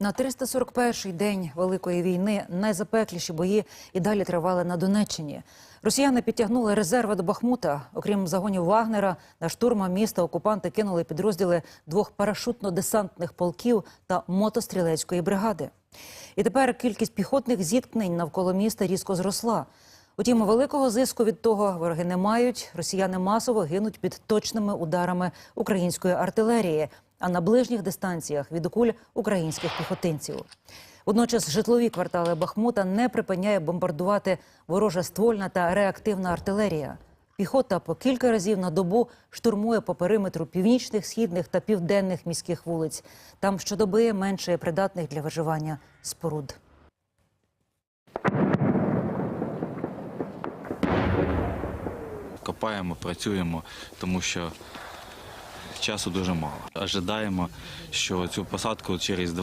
На 341-й день Великої війни найзапекліші бої і далі тривали на Донеччині. Росіяни підтягнули резерви до Бахмута. Окрім загонів Вагнера, на штурма міста окупанти кинули підрозділи двох парашутно-десантних полків та мотострілецької бригади. І тепер кількість піхотних зіткнень навколо міста різко зросла. Утім, великого зиску від того вороги не мають. Росіяни масово гинуть під точними ударами української артилерії, а на ближніх дистанціях від куль українських піхотинців. Водночас житлові квартали Бахмута не припиняє бомбардувати ворожа ствольна та реактивна артилерія. Піхота по кілька разів на добу штурмує по периметру північних, східних та південних міських вулиць. Там щодоби менше придатних для виживання споруд. Копаємо, працюємо, тому що часу дуже мало. Ожидаємо, що цю посадку через два